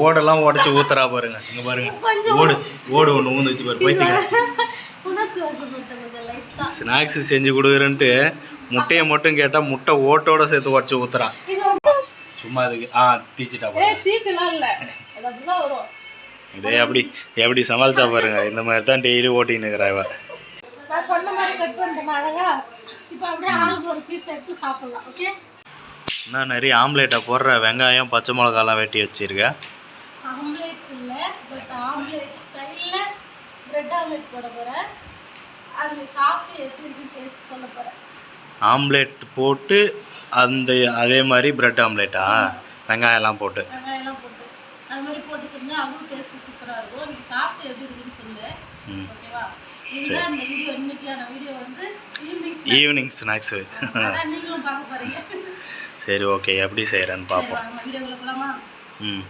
ஓடெல்லாம் உடச்சி ஊத்துறா பாருங்க. இங்க பாருங்க. ஓடு ஓடு ஒன்று ஊந்து வச்சு பாரு. லைட்டா ஸ்நாக்ஸ் செஞ்சு கொடுக்குறேன்ட்டு முட்டையை மட்டும் கேட்டா முட்டை ஓட்டோட சேர்த்து உடச்சி ஊத்துறா. சும்மா அதுக்கு ஆ தீச்சிட்டா இதே எப்படி எப்படி சமாளிச்சா பாருங்க. இந்த மாதிரி தான் டெய்லி ஓட்டின்னு இருக்கிறா இவ. நான் சொன்ன மாதிரி கட் பண்ணிட்டேன் அழகா? இப்போ அப்படியே ஆளுக்கு ஒரு பீஸ் எடுத்து சாப்பிடலாம் ஓகே நான் நிறைய ஆம்லேட்டை போடுற வெங்காயம் பச்சை மிளகாலாம் வெட்டி வச்சிருக்கேன் ஆம்லேட் இல்லை பட் ஆம்லேட் ஸ்டைலில் பிரெட் ஆம்லேட் போட போகிறேன் அது நீ சாப்பிட்டு எப்படி இருக்குன்னு டேஸ்ட் சொல்ல போகிறேன் ஆம்லேட் போட்டு அந்த அதே மாதிரி பிரெட் ஆம்லேட்டா? வெங்காயம்லாம் போட்டு. வெங்காயம்லாம் போட்டு. அது மாதிரி போட்டு செஞ்சா அதுவும் டேஸ்ட் சூப்பராக இருக்கும். நீ சாப்பிட்டு எப்படி இருக்குன்னு சொல்லு. ம். ஓகேவா இதுதான் இந்த வீடியோ இன்னைக்கான வீடியோ வந்து ஈவினிங் ஈவினிங் ஸ்நாக்ஸு நீங்களும் பார்க்க போறீங்க. சரி ஓகே எப்படி செய்கிறேன்னு பார்ப்போம். ம்.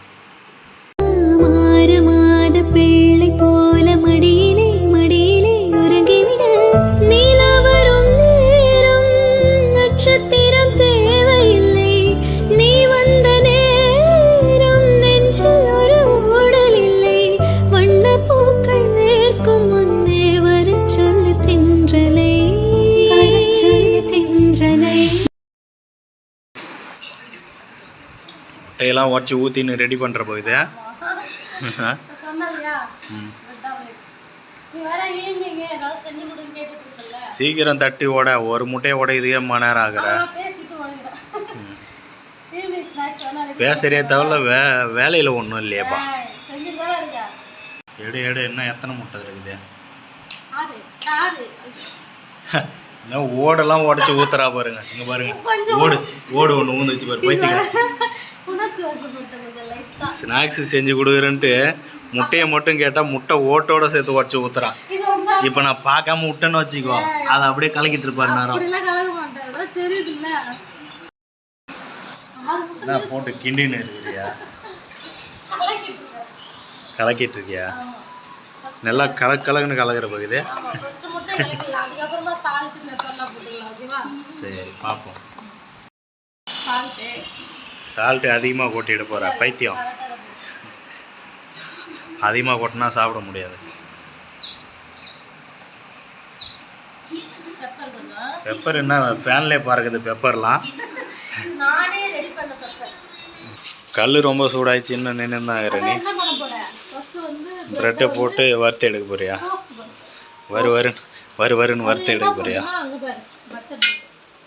மாறுமாத பிள்ளை முட்டையெல்லாம் உடச்சி ஊற்றின்னு ரெடி பண்ணுற போகுது. சீக்கிரம் தட்டி ஓட ஒரு முட்டையை உடையதுக்கே மணி நேரம் ஆகுற? பேசுறியே தவிர வே வேலையில் ஒன்றும் இல்லையேப்பா. எடு எடு என்ன எத்தனை முட்டை இருக்குது? ஓடெல்லாம் உடச்சி ஊத்துறா பாருங்க. இங்க பாருங்க. ஓடு ஓடு ஒன்று ஊந்து வச்சு பாரு லைட்டா ஸ்நாக்ஸ் செஞ்சு கொடுக்குறேன்ட்டு முட்டையை மட்டும் கேட்டால் முட்டை ஓட்டோட சேர்த்து உடச்சி ஊத்துறா. இப்போ நான் பார்க்காம விட்டேன்னு வச்சுக்கோ அதை அப்படியே கலக்கிட்டு இருப்பாரு நேரம் என்ன போட்டு கிண்டின்னு இருக்கிறியா? கலக்கிட்டு இருக்கியா? நல்லா கலக்கு கலக்குன்னு கலக்கிற பகுது. சரி பார்ப்போம். சால்ட்டு அதிகமாக கொட்டிட்டு போகிற பைத்தியம். அதிகமாக கொட்டினா சாப்பிட முடியாது. பெப்பர் என்ன ஃபேன்லேயே பறக்குது பெப்பர்லாம் கல் ரொம்ப சூடாயிடுச்சுன்னு நின்று தான் இருக்கிற ப்ரெட்டை போட்டு வறுத்து எடுக்க போறியா? வறு வருன்னு வறு வருன்னு வறுத்து எடுக்க போறியா?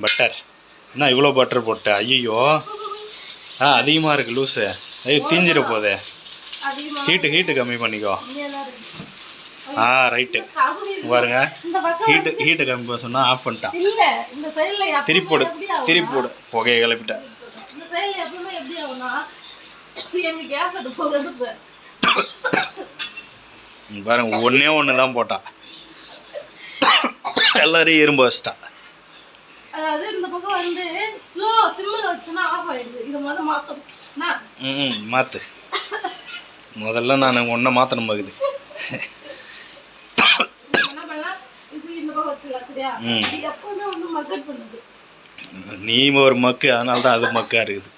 பட்டர் என்ன இவ்வளோ பட்டர் போட்ட? ஐயோ ஆ அதிகமாக இருக்கு லூஸு ஐயோ தீஞ்சிட போதே. ஹீட்டு ஹீட்டு கம்மி பண்ணிக்கோ. ஆ ரைட்டு பாருங்க. ஹீட்டு ஹீட்டு கம்மி பண்ண சொன்னால் ஆஃப் பண்ணிட்டான். இல்ல இந்த சைடுல திருப்பி போடு திருப்பி போடு. புகையை கிளப்பிட்டேன் இந்த சைடுல எப்பவுமே எப்படி ஆகும்னா எங்க கேஸ் அடுப்பு ஒரு அடுப்பு. பாருங்க ஒன்றே ஒன்று தான் போட்டான். எல்லாரையும் இரும்பு வச்சிட்டா. அதாவது இந்த பக்கம் வந்து ஸ்லோ சிம்மில் வச்சுன்னா ஆஃப் ஆயிடுது. இதை முத மாத்தணும். என்ன? ம் மாற்று முதல்ல நான் ஒன்றை மாற்றணும் பண்ணுது. நீ ஒரு மக்கு அதனால தான் அது மக்கா இருக்குது.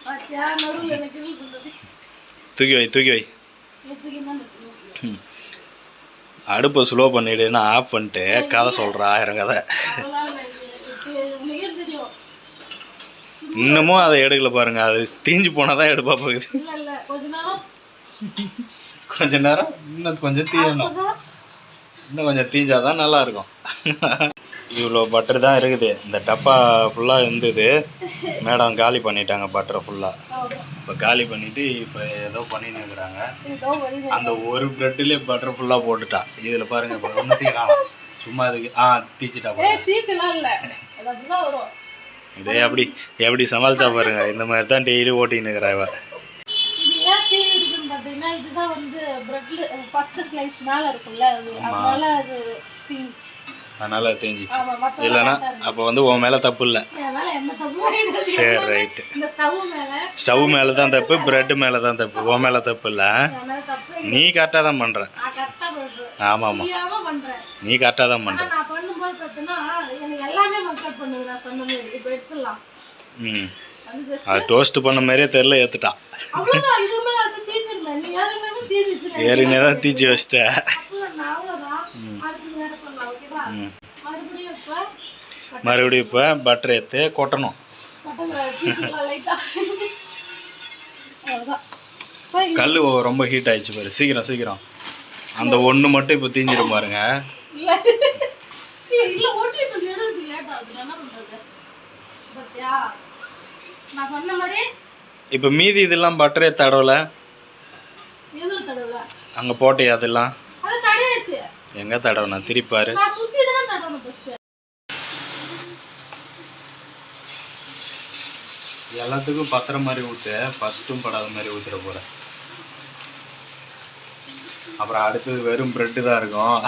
தூக்கி வை தூக்கி வை. அடுப்பை ஸ்லோ பண்ணிடுன்னு ஆஃப் பண்ணிட்டு கதை சொல்கிற ஆயிரம் கதை இன்னமும் அதை எடுக்கல பாருங்க அது தீஞ்சு போனால் தான் எடுப்பா போகுது. கொஞ்ச நேரம் இன்னும் கொஞ்சம் தீயணும் இன்னும் கொஞ்சம் தீஞ்சாதான் நல்லா இருக்கும். இவ்வளோ பட்டர் தான் இருக்குது. இந்த டப்பா ஃபுல்லாக இருந்தது. மேடம் காலி பண்ணிட்டாங்க பட்டரை ஃபுல்லாக. இப்போ காலி பண்ணிவிட்டு இப்போ ஏதோ பண்ணின்னு இருக்கிறாங்க. அந்த ஒரு ப்ரெட்லேயே பட்டர் ஃபுல்லாக போட்டுட்டா. இதில் பாருங்க இப்போ ஒன்றுத்தையும் சும்மா அதுக்கு ஆ தீச்சிட்டா இதே எப்படி எப்படி சமாளிச்சா பாருங்க. இந்த மாதிரி தான் டெய்லி ஓட்டின்னு இருக்கிறா இவ. பார்த்தீங்கன்னா இதுதான் வந்து பிரெட்ல ஃபர்ஸ்ட் ஸ்லைஸ் மேல இருக்கும்ல அது. அதனால அது தீஞ்சிச்சு அதனால தெரிஞ்சிச்சு இல்லைன்னா அப்போ வந்து உன் மேலே தப்பு இல்லை. சரி ரைட்டு ஸ்டவ் மேல தான் தப்பு பிரெட் மேலே தான் தப்பு. உன் மேலே தப்பு இல்லை. நீ கரெக்டாக தான் பண்ணுற ஆமாம் ஆமாம் நீ கரெக்டாக தான் பண்ணுற ம். அது டோஸ்ட் பண்ண மாதிரியே தெரில ஏற்றுட்டா அவ்வளவுதான். இதுவுமே வச்சு தீஞ்சிருமே ஏற்கனவே தான் தீச்சி வச்சிட்டேன் நான் அவ்வளோதான் அடுத்து வேற பண்ணலாம் ஓகேவா ம். மறுபடியும் இப்போ மறுபடியும் இப்போ பட்டர் எடுத்து கொட்டணும். கல் ரொம்ப ஹீட் ஆயிடுச்சு பாரு. சீக்கிரம் சீக்கிரம். அந்த ஒன்று மட்டும் இப்போ தீஞ்சிரும் பாருங்க. இப்போ மீதி இதெல்லாம் பட்டரே தடவல? அங்கே போட்டே அதெல்லாம். எங்கே திருப்பாரு நான் தானே தடவணும் ஃபர்ஸ்ட் எல்லாத்துக்கும் பத்திர மாதிரி ஊற்று பத்தும் படாத மாதிரி ஊற்றிட போகிறேன் அப்புறம் அடுத்தது வெறும் பிரெட்டு தான் இருக்கும்.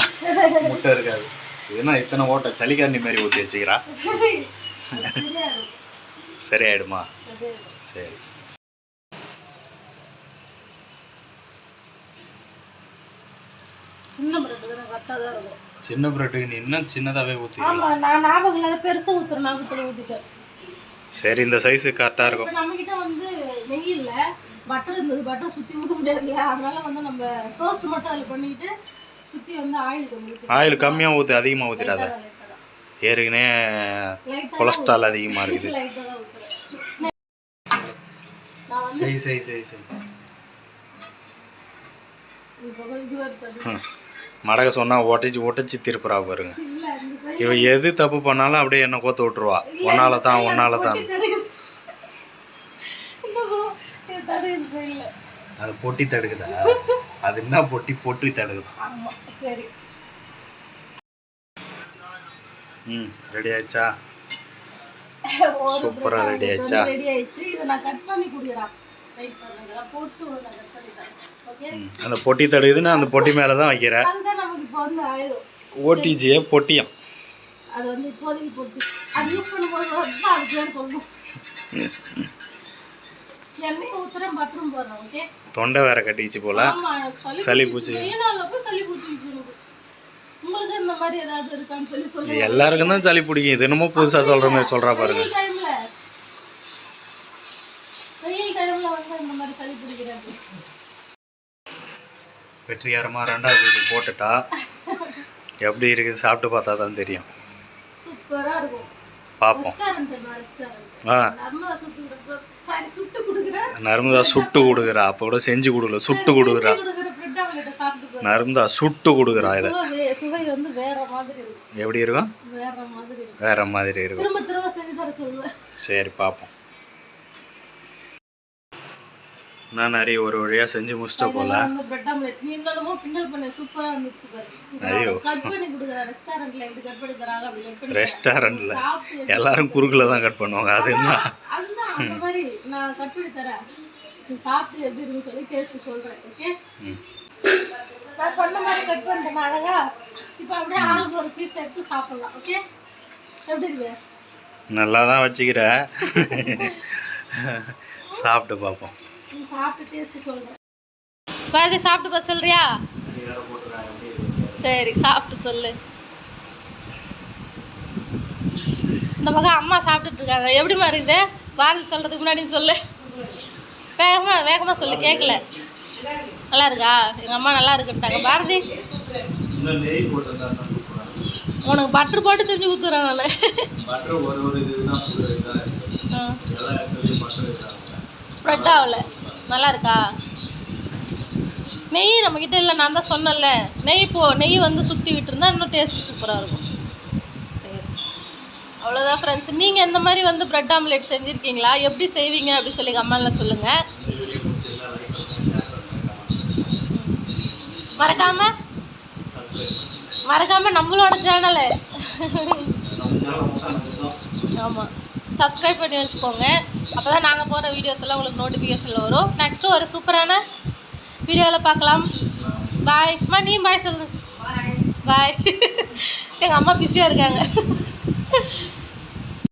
முட்டை இருக்காது. இதுனா இத்தனை ஓட்டை சளிக்காரணி மாதிரி ஊற்றி வச்சுக்கிறா? சரி. தான் இருக்கும். சின்ன பிரெட்டுக்கு நீ இன்னும் சின்னதாகவே ஊற்றி ஆமா நான் ஞாபகம் இல்லாத பெருசா ஊத்துறேன் ஞாபகத்தில் ஊத்திட்டேன். சரி இந்த சைஸு கரெக்டாக இருக்கும். நம்ம கிட்ட வந்து நெய் இல்ல. பட்டர் இருந்தது. பட்டர் சுத்தி ஊத்த முடியாது இல்லையா? அதனால வந்து நம்ம டோஸ்ட் மட்டும் அதில் பண்ணிக்கிட்டு சுத்தி வந்து ஆயில் ஆயில் கம்மியாக ஊற்று அதிகமாக ஊற்றிடாத ஏற்கனவே கொலஸ்ட்ரால் அதிகமாக இருக்குது. சரி சரி சரி சரி. மடக சொன்னால் ஒட்டச்சி ஒட்டச்சி திருப்புறா பாருங்க. இவ எது தப்பு பண்ணாலும் அப்படியே என்ன கோத்து விட்டுருவா. ஒன்னால தான் ஒன்னால தான். அது பொட்டி தடுக்குதா? அது என்ன பொட்டி? பொட்டி தடுக்குது? சரி ம் ரெடி ஆயிடுச்சா? ஒரு சூப்பரா bread ready omelette ஆயிடுச்சா? ready ஆயிடுச்சு. இதை நான் கட் பண்ணி கொடுக்குறேன். பண்ணுங்க. போட்டு நான் ஓகே ம் அந்த பொட்டி அந்த மேலே தான் வைக்கிறேன் ஓடிஜியே பொட்டியம். அது வந்து இப்போதைக்கு போட்டு. அது யூஸ் பண்ணும்போது வந்து அது பேர் சொல்லணும் எண்ணெய் ஊத்துறேன் பட்டரும் போடுறேன் ஓகே தொண்டை வேற கட்டிச்சு போல. சளி போய் சளி பிடிச்சிச்சு எனக்கு. உங்களுக்கு இந்த மாதிரி ஏதாவது இருக்கான்னு சொல்லி சொல்லுங்க. எல்லாருக்கும் தான் சளி பிடிக்கும். இது என்னமோ புதுசாக சொல்கிற மாதிரி சொல்கிறா பாருங்க வெயில் டைம்ல வெயில் டைம்ல வந்து இந்த மாதிரி சளி பிடிக்கிறது வெற்றிகரமாக ரெண்டாவது இது போட்டுட்டா? எப்படி இருக்குது? சாப்பிட்டு பார்த்தா தான் தெரியும். பார்ப்போம். ஆ. நர்மதா சாரி சுட்டு கொடுக்குற அப்போ கூட செஞ்சு கொடுக்கல. சுட்டு கொடுக்குறா. நர்மதா சுட்டு கொடுக்குறா இதை. எப்படி இருக்கும்? வேற மாதிரி இருக்கும். வேற மாதிரி இருக்கும் திரும்ப திரும்ப செஞ்சு தர சொல்லுவேன் சரி பார்ப்போம் நான் நிறைய ஒரு வழியாக செஞ்சு முடிச்சிட்ட போல. பிரெட் ஆம்லெட் நீ என்னமோ கிண்டல் பண்ண. சூப்பரா வந்துச்சு பாரு. கட் பண்ணி கொடுக்குறேன். ரெஸ்டாரண்ட்ல எப்படி கட் பண்ணி தராங்க அப்படி கட் பண்ணி ரெஸ்டாரண்ட்டில் சாப்பிட்டு எல்லாரும் குறுக்கில் தான் கட் பண்ணுவாங்க. அது என்ன? அந்த மாதிரி நான் கட் பண்ணி தரேன். நீ சாப்பிட்டு எப்படி இருக்குன்னு சொல்லி டேஸ்ட் சொல்றேன் ஓகே. நான் சொன்ன மாதிரி கட் பண்ணிட்டேன் அழகா? இப்போ அப்படியே ஆளுக்கு ஒரு பீஸ் எடுத்து சாப்பிடலாம் ஓகே எப்படி இருக்கு? நல்லா தான் வச்சுக்கிற. சாப்பிட்டு பார்ப்போம். சாப்பிட்டு டேஸ்ட் சொல்றேன். பாரதி சாப்பிட்டு பார்த்து சொல்றியா? சரி சாப்பிட்டு சொல்லு. இந்த பக்கம் அம்மா சாப்பிட்டுட்டு இருக்காங்க. எப்படிம்மா இருக்குது? பாரதி சொல்றதுக்கு முன்னாடி சொல்லு. வேகமா வேகமா சொல்லு கேட்கல நல்லா இருக்கா? எங்க அம்மா நல்லா இருக்குன்ட்டாங்க. பாரதி? உனக்கு பட்டர் போட்டு செஞ்சு கொடுத்துறேன் நான். பட்டர் ஒரு ஒரு இதுதான் ஸ்ப்ரெட் ஆகல. நல்லா இருக்கா நெய் நம்மக்கிட்ட இல்லை நான் தான் சொன்னேன்ல. நெய் போ நெய் வந்து சுற்றி விட்டுருந்தா இன்னும் டேஸ்ட் சூப்பராக இருக்கும். சரி. அவ்வளோதான் ஃப்ரெண்ட்ஸ் நீங்கள் இந்த மாதிரி வந்து பிரெட் ஆம்லெட் செஞ்சுருக்கீங்களா? எப்படி செய்வீங்க? அப்படி சொல்லி கமெண்ட்ல சொல்லுங்கள் மறக்காமல் மறக்காமல் நம்மளோட சேனலை ஆமாம் சப்ஸ்கிரைப் பண்ணி வச்சுக்கோங்க. அப்போ தான் நாங்கள் போகிற வீடியோஸ் எல்லாம் உங்களுக்கு நோட்டிஃபிகேஷனில் வரும். நெக்ஸ்ட்டு ஒரு சூப்பரான வீடியோவில் பார்க்கலாம். பாய் அம்மா நீ பாய் சொல்லு. பாய் எங்கள் அம்மா பிஸியாக இருக்காங்க.